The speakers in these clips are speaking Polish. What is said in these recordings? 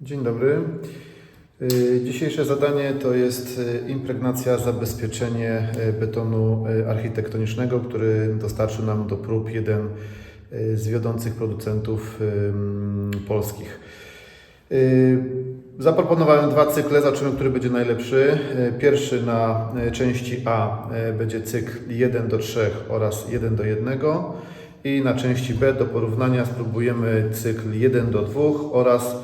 Dzień dobry. Y, Dzisiejsze zadanie to jest y, impregnacja, zabezpieczenie y, betonu architektonicznego, który dostarczy nam do prób jeden z wiodących producentów polskich. Zaproponowałem dwa cykle, zobaczymy, który będzie najlepszy. Pierwszy na części A będzie cykl 1 do 3 oraz 1 do 1 i na części B do porównania spróbujemy cykl 1 do 2 oraz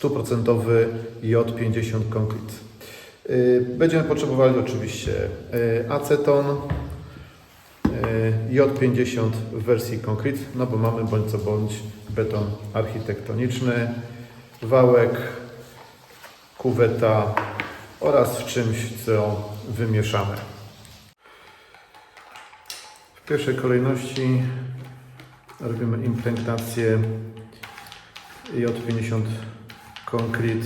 100% J50 konkret. Y, Będziemy potrzebowali oczywiście y, aceton, y, J50 w wersji konkret, no bo mamy bądź co bądź beton architektoniczny, wałek, kuweta oraz w czymś, co wymieszamy. W pierwszej kolejności robimy impregnację J50 konkret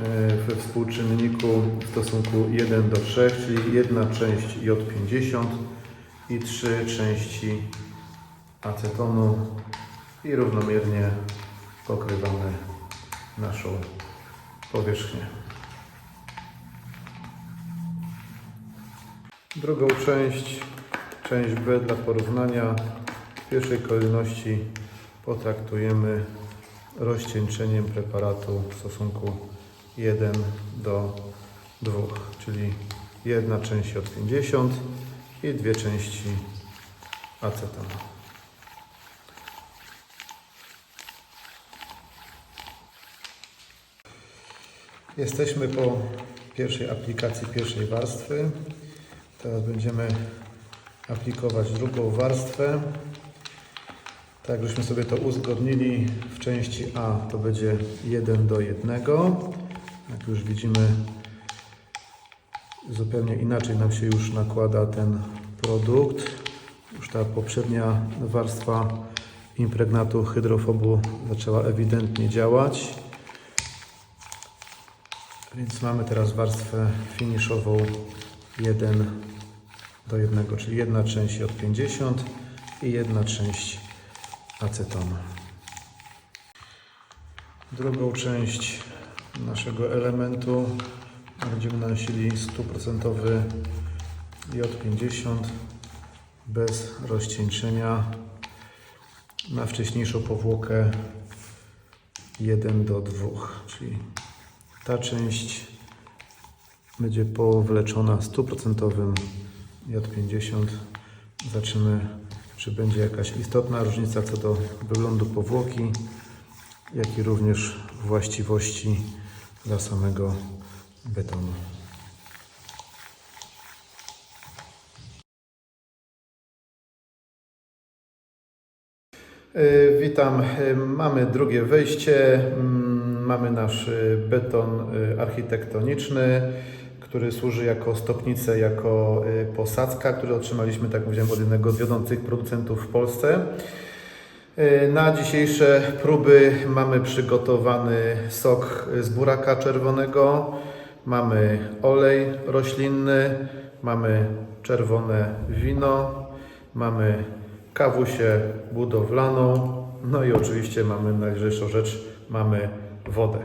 e, we współczynniku w stosunku 1 do 3, czyli jedna część J50 i trzy części acetonu i równomiernie pokrywamy naszą powierzchnię. Drugą część, część B dla porównania, w pierwszej kolejności potraktujemy rozcieńczeniem preparatu w stosunku 1 do 2, czyli jedna część od 50 i dwie części acetonu. Jesteśmy po pierwszej aplikacji pierwszej warstwy. Teraz będziemy aplikować drugą warstwę. Tak, żeśmy sobie to uzgodnili w części A, to będzie 1 do 1. Jak już widzimy, zupełnie inaczej nam się już nakłada ten produkt. Już ta poprzednia warstwa impregnatu hydrofobu zaczęła ewidentnie działać. Więc mamy teraz warstwę finiszową 1 do 1, czyli jedna część od 50 i jedna część acetonu. Drugą część naszego elementu będziemy nanosili 100% J50 bez rozcieńczenia na wcześniejszą powłokę 1 do 2, czyli ta część będzie powleczona 100% J50. Zobaczymy, czy będzie jakaś istotna różnica co do wyglądu powłoki, jak i również właściwości dla samego betonu. E, Witam. E, Mamy drugie wejście. Mm, Mamy nasz e, beton architektoniczny, który służy jako stopnicę, jako e, posadzka, który otrzymaliśmy, tak powiedziałem, od jednego z wiodących producentów w Polsce. E, Na dzisiejsze próby mamy przygotowany sok z buraka czerwonego, mamy olej roślinny, mamy czerwone wino, mamy kawusię budowlaną, no i oczywiście mamy najlżejszą rzecz, mamy wodę.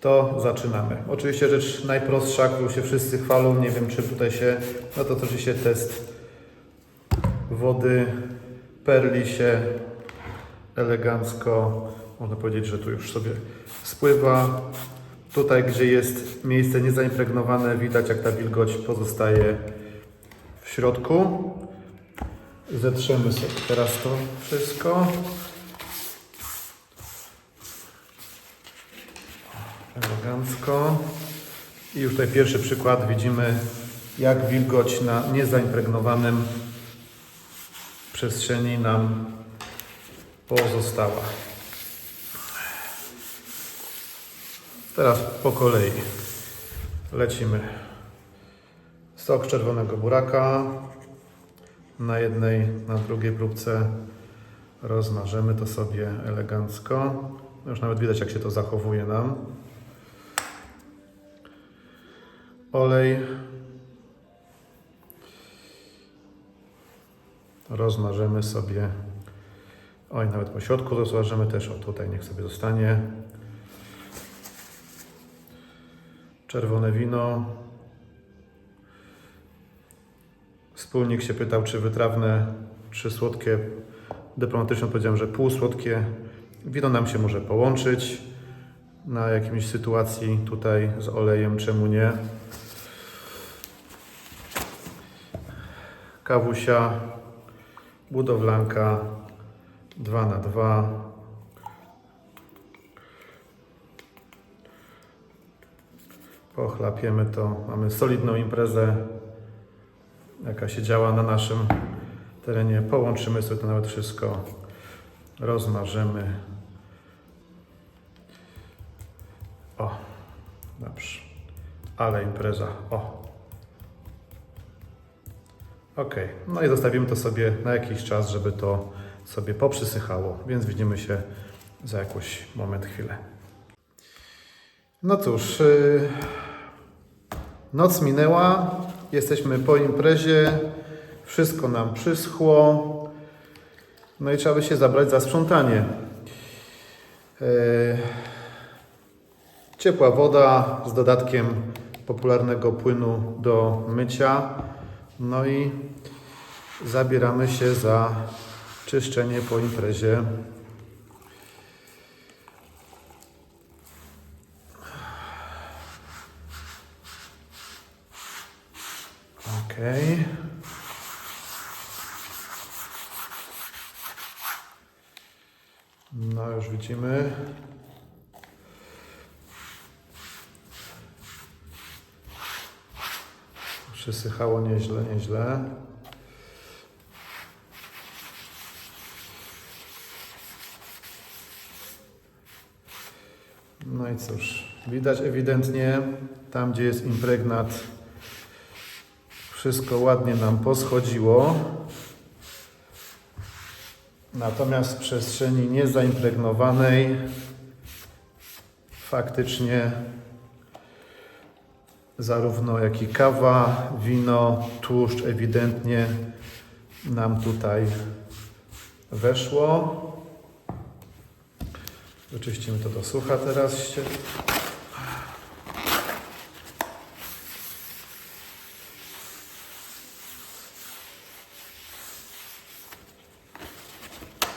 To zaczynamy. Oczywiście rzecz najprostsza, którą się wszyscy chwalą, nie wiem czy tutaj się, no to oczywiście test wody, perli się elegancko, można powiedzieć, że tu już sobie spływa. Tutaj, gdzie jest miejsce niezaimpregnowane, widać jak ta wilgoć pozostaje w środku. Zetrzemy sobie teraz to wszystko. Elegancko. I już tutaj pierwszy przykład widzimy, jak wilgoć na niezaimpregnowanym przestrzeni nam pozostała. Teraz po kolei lecimy. Sok czerwonego buraka, na jednej, na drugiej próbce rozmarzemy to sobie elegancko. Już nawet widać, jak się to zachowuje nam. Olej. Rozmarzemy sobie. Oj, nawet po środku rozmarzemy też. O, tutaj niech sobie zostanie. czerwone wino. Wspólnik się pytał, czy wytrawne, czy słodkie. Dyplomatycznie powiedziałem, że półsłodkie. Wino nam się może połączyć na jakimś sytuacji tutaj z olejem, czemu nie. Kawusia, budowlanka 2 na 2 Pochlapiemy to. Mamy solidną imprezę, jaka się działa na naszym terenie. Połączymy sobie to nawet wszystko. Rozmarzymy. O, dobrze. Ale impreza. O. Ok, no i zostawimy to sobie na jakiś czas, żeby to sobie poprzysychało, więc widzimy się za jakiś moment, chwilę. No cóż, yy, noc minęła, jesteśmy po imprezie, wszystko nam przyschło, no i trzeba by się zabrać za sprzątanie. Yy, ciepła woda z dodatkiem popularnego płynu do mycia. No i zabieramy się za czyszczenie po imprezie. Okej. No już widzimy. Przysychało nieźle, nieźle. No i cóż, widać ewidentnie tam, gdzie jest impregnat, wszystko ładnie nam poschodziło. Natomiast w przestrzeni niezaimpregnowanej faktycznie zarówno jak i kawa, wino, tłuszcz ewidentnie nam tutaj weszło. Wyczyścimy to do sucha teraz. się-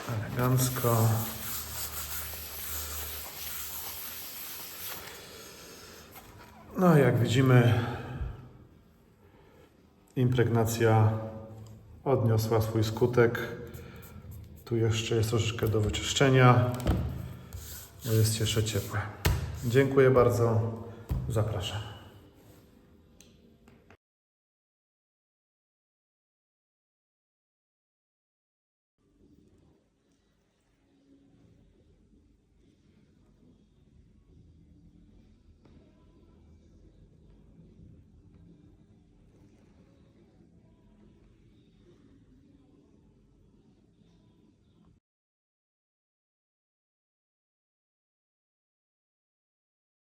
Elegancko. No, jak widzimy, impregnacja odniosła swój skutek. Tu jeszcze jest troszeczkę do wyczyszczenia. Jest jeszcze ciepłe. Dziękuję bardzo. Zapraszam.